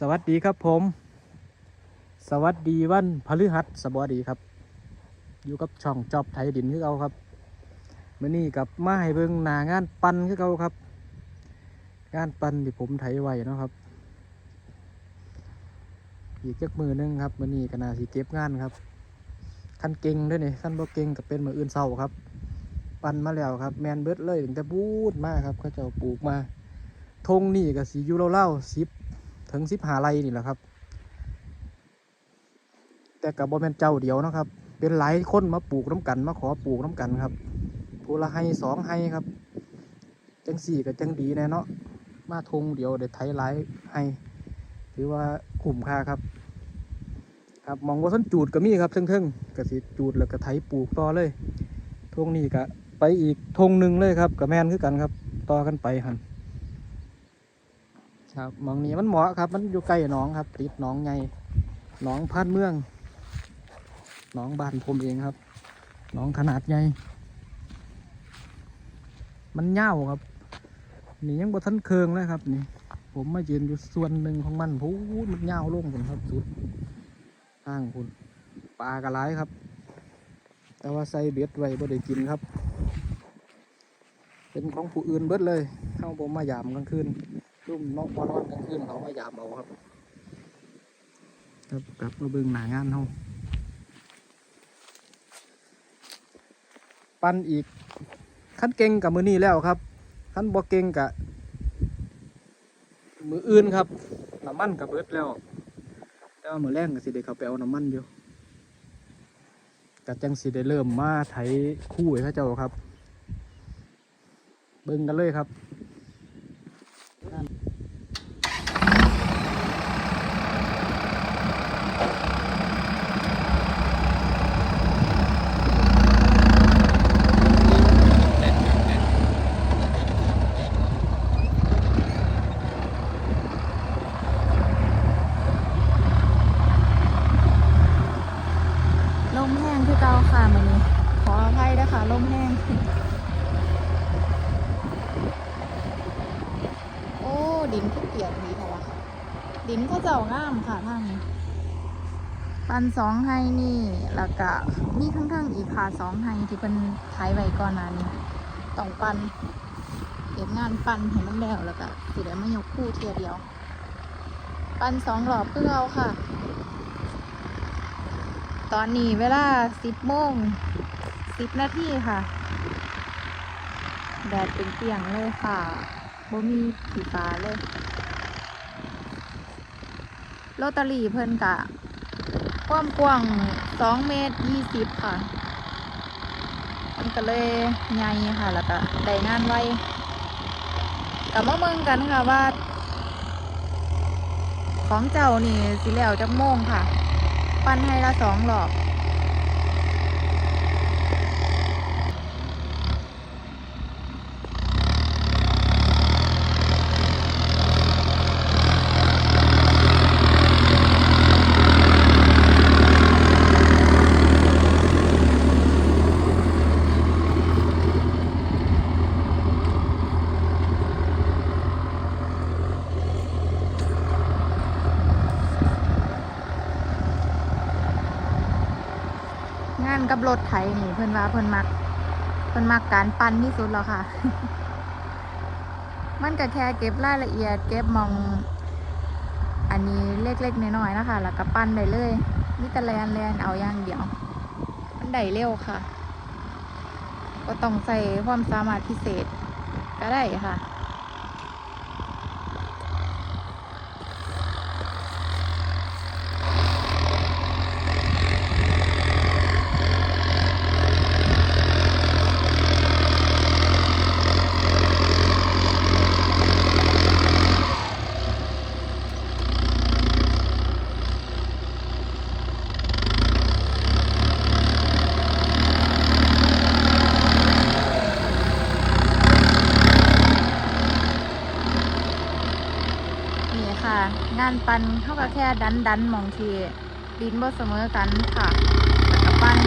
สวัสดีครับผม สวัสดีวันพฤหัสบดีครับ อยู่กับช่องจอบไทยดินคือเอาครับมื่อนี้กับมาให้เบิ่งหนางานปันคือเอาครับ งานปันที่ผมไถไว้นะครับ อีกจักมือหนึงครับมื่อนี้ก็น่าสิเก็บงานครับคันเก่งด้วยนี่คันบ่เก่งก็เป็นมืออื่นเศร้าครับ ปันมาแล้วครับ แมนเบิดเลยตั้งแต่บูดมากครับเขาจ้าปลูกมาทงนี่ก็สียู่เล่าๆสิบ ถึงสิบหาไรนี่แหละครับ แต่กับบ่แม่นเจ้าเดียวนะครับ เป็นหลายคนมาปลูกน้ำกัน มาขอปลูกน้ำกันครับผู้ละให้สองให้ครับ จังสี่กับจังดีแน่เนาะมาทงเดียวเด็ดไทยหลายให้ถือว่าคุ้มค่าครับ ครับมองว่าส้นจูดก็มีครับเทิงๆกสิจูดแล้วก็ไถปลูกต่อเลยทงนี้ก็ไปอีกทงหนึ่งเลยครับกับแมนคือกันครับ ต่อกันไปหัน ครับมองนี้มันเหมาะครับ มันอยู่ใกล้หนองครับ ติดหนองไงหนองพันเมืองหนองบ้านผมเองครับหนองขนาดใหญ่มันเน่าวครับ นี่ยังบ่ทันเคืองเลยครับ นี่ ผมมายืนอยู่ส่วนหนึ่งของมันพูดมันเน่าวลงผมครับสุดทางคุณปลากระไรครับ แต่ว่าใส่เบ็ดไว้บ่ได้กินครับ เป็นของผู้อื่นเบิดเลย เข้าผมมายามกลางคืน รุ่มนอกมานอนกลางคืนเขามายามเอาครับครับกลับมาเบิ่งหนางานเขาปั้นอีกขั้นเก่งกับมือนี้แล้วครับขั้นบ่เก่งกับมืออื่นครับน้ำมันกับเบิดแล้วแต่ว่ามือแรงก็สิได้เขาไปเอาน้ำมันอยู่กับจังสิได้เริ่มมาไถคู่ให้เขาเจ้าครับ เบิ่งกันเลยครับ ลมแห้งคือเก่าค่ะมันนี้ขออภัยนะคะลมแห้ง โอ้ ดินก็เปียกดีค่ะวะดินก็เจ้างามค่ะทางนี้ปันสองไฮนี่แล้วก็มีข้างๆอีกค่ะสองไฮที่เป็นไทยไว้ก่อนหน้านี้ต้องปันเก็บงานปันให้มันแล้วแล้วก็สิได้มายกคู่เทียเดียว ปันสองหลอบเพื่อเอาค่ะ ตอนนี้เวลาสิบโมงสิบนาทีค่ะ แดดเป็นเปียงเลยค่ะ บ่มีสีฟ้าเลยโรตารี่เพิ่นกะความกว้างสองเมตรยี่สิบค่ะ มันก็เลยใหญ่ค่ะ แล้วก็ได้งานไวกับมาเมืองกันค่ะว่า ของเจ้านี่สิแล้วจักโมงค่ะ ปั้นให้ละสองหลอก กับรถไถนี่ เพิ่นว่าเพิ่นมัก เพิ่นมักการปั้นที่สุดแล้วค่ะ มันก็แค่เก็บรายละเอียด เก็บมอง อันนี้เล็กๆน้อยๆนะคะ แล้วก็ปั้นได้เลยมีแต่แลนแลนเอาอย่างเดียว มันได้เร็วค่ะ ก็ต้องใส่ความสามารถพิเศษก็ได้ค่ะ นี่ค่ะ งานปันเท่ากับแค่ดันดันมองทีดินบ่เสมอกันค่ะแล้วก็ปั้น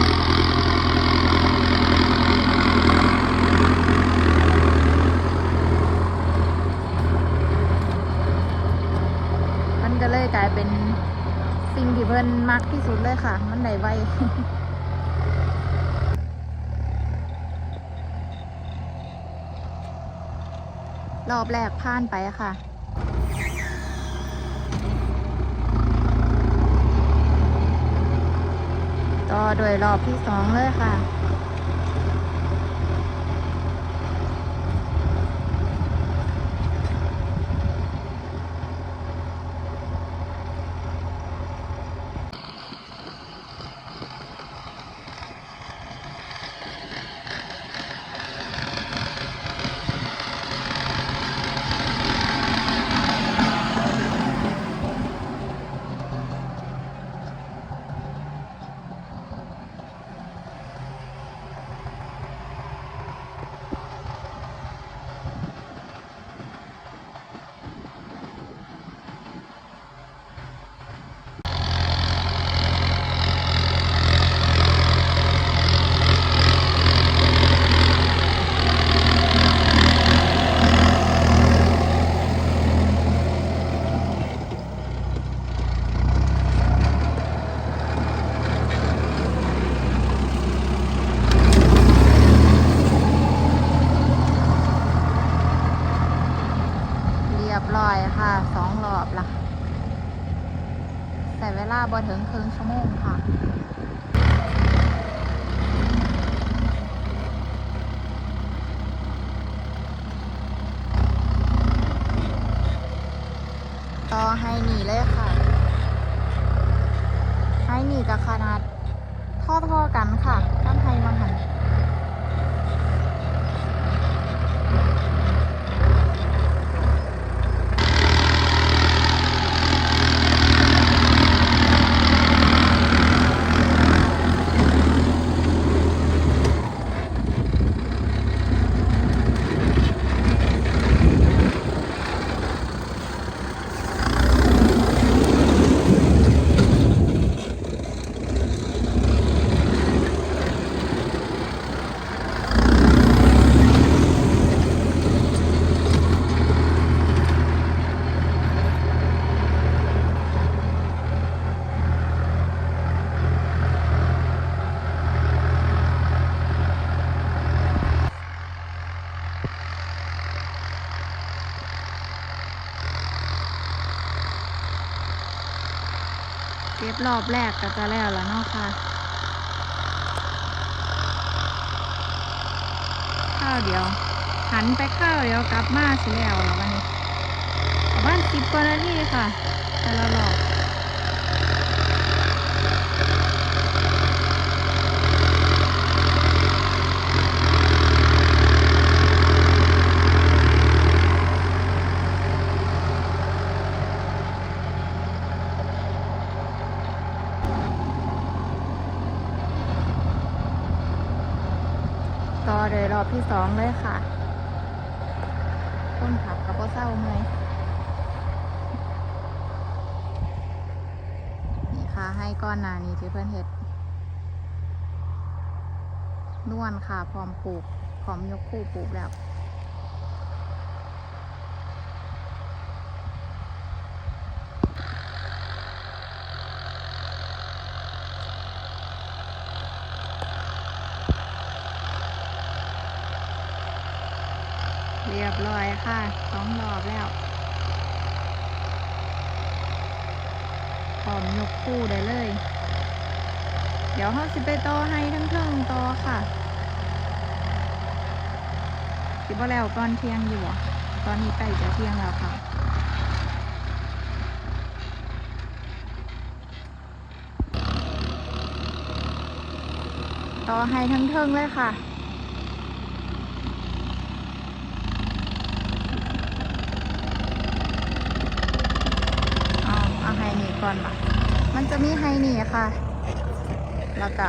มันก็เลยกลายเป็นสิ่งที่เพิ่นมักที่สุดเลยค่ะ มันได้ไวรอบแรกผ่านไปค่ะ ต่อด้วยรอบที่สองเลยค่ะ เรียบร้อยค่ะสองรอบละแต่เวลาบ่ถึงครึ่งชั่วโมงค่ะ ต่อให้หนีเลยค่ะ ให้หนีกับขนาดท่อๆกันค่ะด้านไทยมาหัน รอบแรกก็จะแล้วแล้วเนาะค่ะข้าวเดียว หันไปข้าวเดียวกลับมาสิแล้วแล้ววันนี้ประมาณสิบกว่านาทีค่ะ แต่ละรอบต่อโดยรอบที่ สองเลยค่ะ คนขับกับพ่เศร้าไหมนี่ค่ะ ให้ก้อนนานี้ที่เพื่อนเห็ดนวลค่ะ พร้อมปลูก พร้อมยกคู่ปลูกแล้ว ยบร้อยค่ะสองรอบแล้วพร้อมยกคู่ได้เลย เดี๋ยวเขาสิไปต่อให้ทั้งเทิงต่อค่ะสิบ่แล้วก่อนเที่ยงอยู่บ่ตอนนี้ใกล้จะเที่ยงแล้วค่ะต่อให้ทั้งเทิงเลยค่ะ เอาเอาไฮ นี่ก่อนละมันจะมีไฮนี่ค่ะ แล้วก็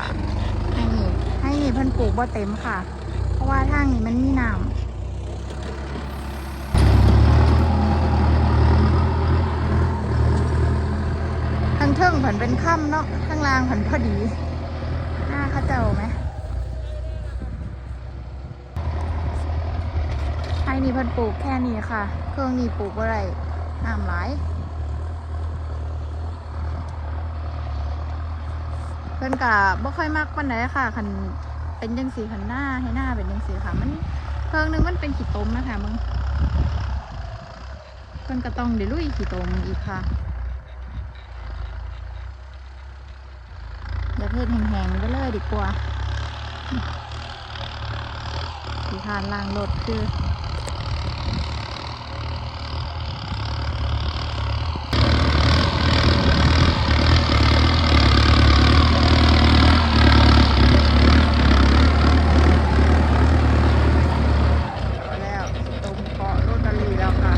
ไฮนี่ไฮนี่เพิ่นปลูกบ่เต็มค่ะ เพราะว่าทางนี้มันมีน้ำทางเทิงเผันเป็นค่ำเนาะข้างล่างเผันพอดี หน้าเข้าเจ้าไหมไฮนี่เพิ่นปลูกแค่นี้ค่ะ เครื่องนี้ปลูกบ่ไรน้ำหลาย พิ่นก็บ่ค่อยมักปานใดค่ะคันเป็นจังสีคันหน้าให้หน้าเป็นจังสีค่ะมันเครื่องนึงมันเป็นขี้ตมนะคะมึงเพิ่นก็ต้องได้ลุยขี้ตมอีกค่ะอย่าเทศแห้งๆไปเลยดีกว่าสีทานล่างรถคือ แล้วตรงเกาะโรตารีแล้วค่ะ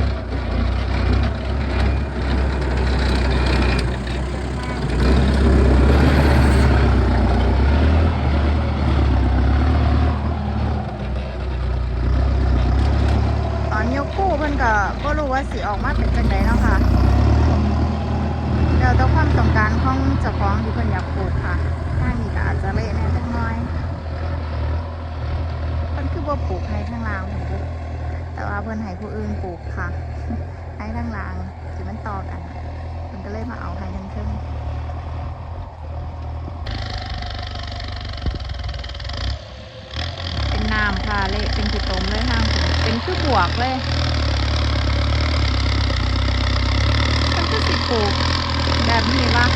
ตอนยกคู่เพิ่นก็บ่รู้ว่าสิออกมาเป็นจังไดเนาะค่ะเดี๋ยวต้องความต้องการของเจ้าของที่เพิ่นอยากปลูกค่ะทางนี้ก็อาจจะเละแน่จังน้อยเพิ่นคือบ่ปลูกให้ทางลางผมปุ๊แต่ว่าเพิ่นให้ผู้อื่นปลูกค่ะ ให้ทางลางที่มันต่อกันเพิ่นก็เลยมาเอาให้ทางเทิงเป็นน้ำค่ะเละเป็นขี้ตมเลยทางเป็นคือบวกเลยมันคือสิปลูกแบบนี้วะ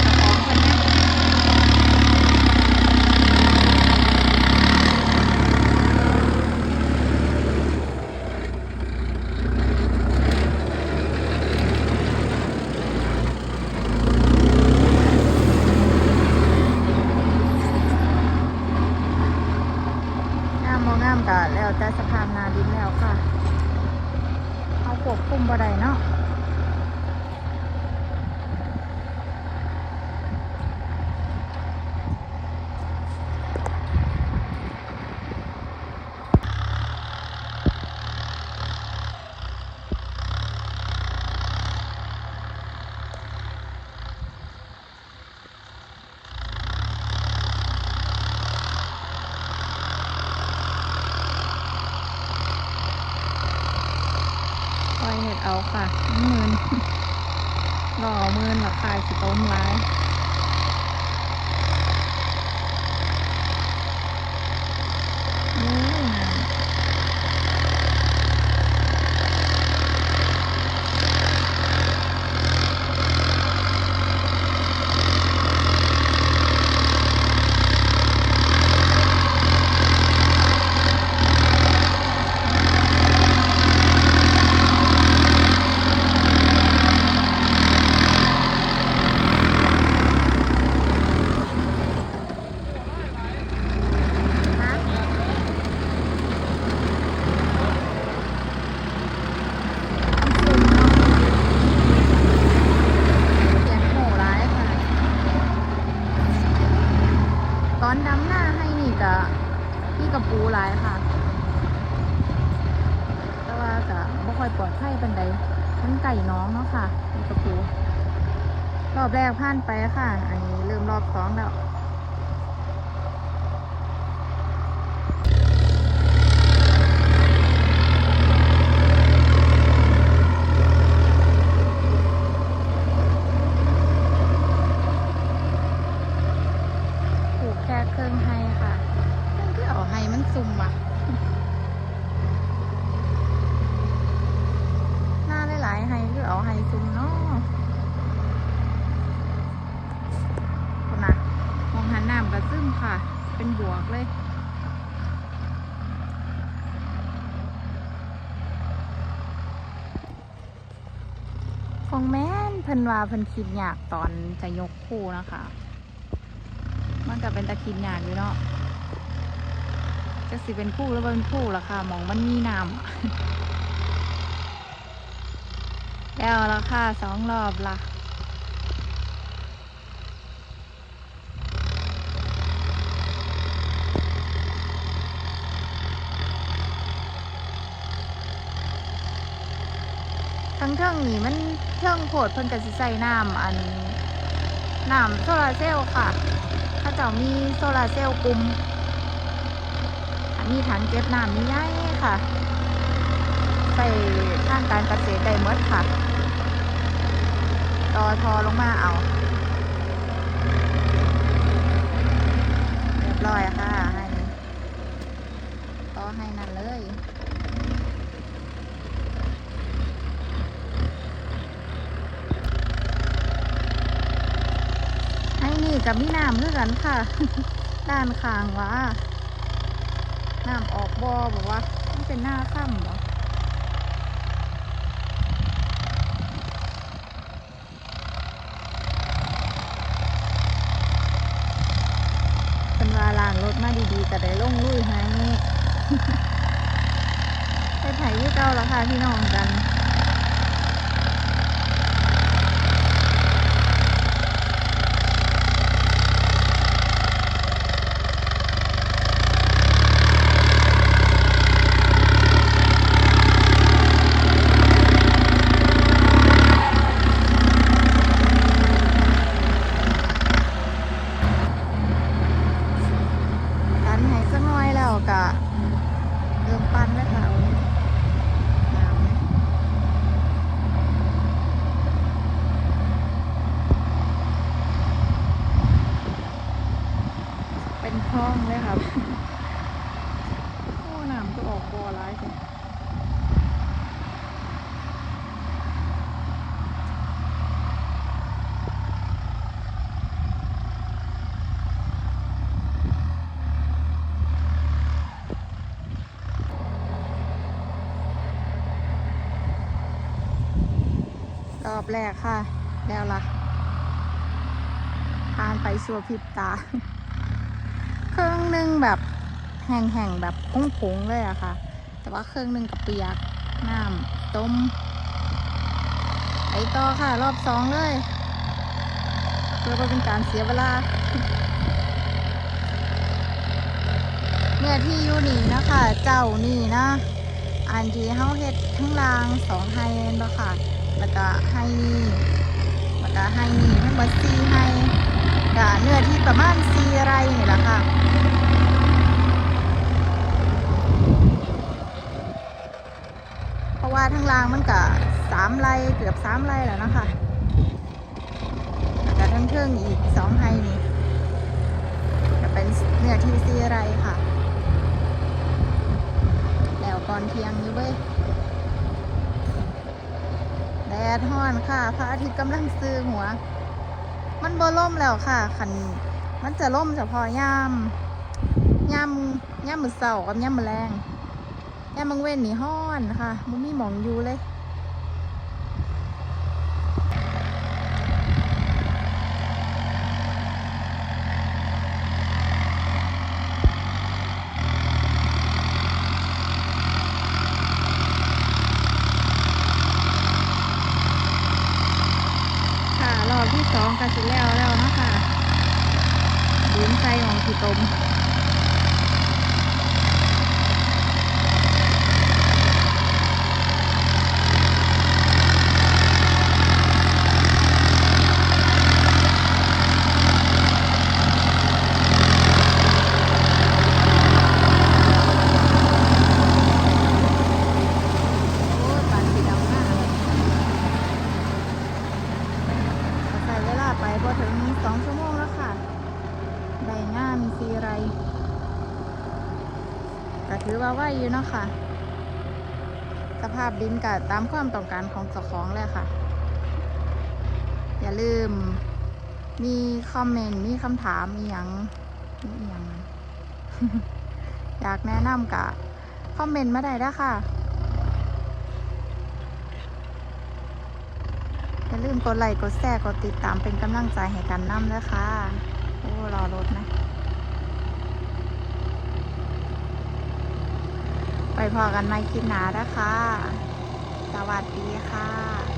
เจ้าของคนเนี้ย งามบ่งามก็แล้วแต่สภาพนาดินแล้วค่ะ เอาควบคุมบ่ได้เนาะคอยเห็ดเอาค่ะมืน รอมื นหลักคายสิต้มร้ายโอ้ยงามฮะซุ่มเนาะเขียนโหร้ายค่ะ ตอนดำหน้าให้นี่กะพี่กับปูร้ายค่ะ แต่ว่ากะบ่ ค่อยปลอดภัยเป็นใดมันไก่น้องเนาะค่ะพี่กับปูรอบแรกผ่านไปค่ะ อันนี้เริ่มรอบสองแล้ว ปลูกแค่เครื่องให้ค่ะมันคือเอาให้มันซุ่มอะ หน้าหลายๆให้คือเอาให้ซุ่มเนาะคนน่ะมองหันน้ำกระ ซึมค่ะ เป็นบวกเลย ของแม่นเพิ่นว่าเพิ่นคิดยากตอนจะยกคู่นะคะ มันก็เป็นตะคิดยากอยู่เนาะจะสิเป็นคู่หรือเป็นคู่ล่ะค่ะมองมันมีน้ำแล้วละค่ะสองรอบละ ทั้งเครื่องนี้มันเครื่องโผดเพิ่นก็สิใส่น้ำอันน้ำโซลาเซลล์ค่ะ ถ้าเจ้ามีโซลาเซลล์กลุ่มมีถังเก็บน้ำมีใหญ่ค่ะใส่ทางการเกษตรได้หมดค่ะต่อทอลงมาเอาเรียบร้อยค่ะ กับมีน้ำคือกันค่ะ ด้านข้างว่าน้ำออกบอบอกว่ามันเป็นหน้าค่ำบ่เป็นว่าล้างรถมาดีๆก็ได้ลงลุยให้ไปไถ่ที่เก่าแล้วค่ะพี่น้องกัน ดันให้สักหน้อยแล้วกะเริ่มปั้นแล้วค่ะเอาน้ำนะเป็นคลองเลยครับ โอ้น้ำก็ออกบ่อร้ายเลยร อบแรกค่ะ แล้วล่ะผ่านไปชัวพิบตา เครื่องหนึ่งแบบแห้งๆแบบผงๆเลยอะค่ะ แต่ว่าเครื่องหนึ่งกับเปียกน้ำต้มไอต่อค่ะ รอบสองเลยเพื่อเป็นการเสียเวลาเนื้อที่อยู่นี่นะคะ เจ้านี่นะ อันที่เฮาเฮ็ดทั้งรางสองไฮเอนบ่ค่ะ แล้วก็ไฮนี่แล้วก็ไฮนี่ทั้งหมดสี่ไฮก็เนื้อที่ประมาณสี่ไรนี่แหละค่ะเพราะว่าทั้งรางมันก็สามไรเกือบสามไรแล้วนะคะแล้วก็ทั้งเทิงอีกสองไฮนี่ก็เป็นเนื้อที่สี่ไรค่ะ แล้วก่อนเที่ยงอยู่เว้ย แดดฮ้อนค่ะ พระอาทิตย์กำลังซื้อหัว มันบ่ล่มแล้วค่ะขันมันจะล่มเฉพาะยามยามยามมือเสาร์กับยามมือแรงยามมังเว้นนี่ฮ้อนค่ะมันมีหมองอยู่เลย ค่ะรอบที่สอง ก็สิแล้วแล้วเนาะคะดินใส่ของที่ตมโอ้ยปานสีดำมากเลย ใส่เวลาไปพอถึงสองชั่วโมงแล้วค่ะ ได้งานซีไรก็ถือว่าไหวอยู่เนาะค่ะ สภาพดินกับตามความต้องการของเจ้าของเลยค่ะ อย่าลืม มีคอมเมนต์มีคำถามมีอย่างมีอย่างอยากแนะนำกะคอมเมนต์มาได้แล้ค่ะ อย่าลืมกดไลค์กดแชร์กดติดตามเป็นกำลังใจให้กันนำด้วยค่ะ โอ้รอรถนะ ไปพอกันใหม่คลิปหน้านะคะ สวัสดีค่ะ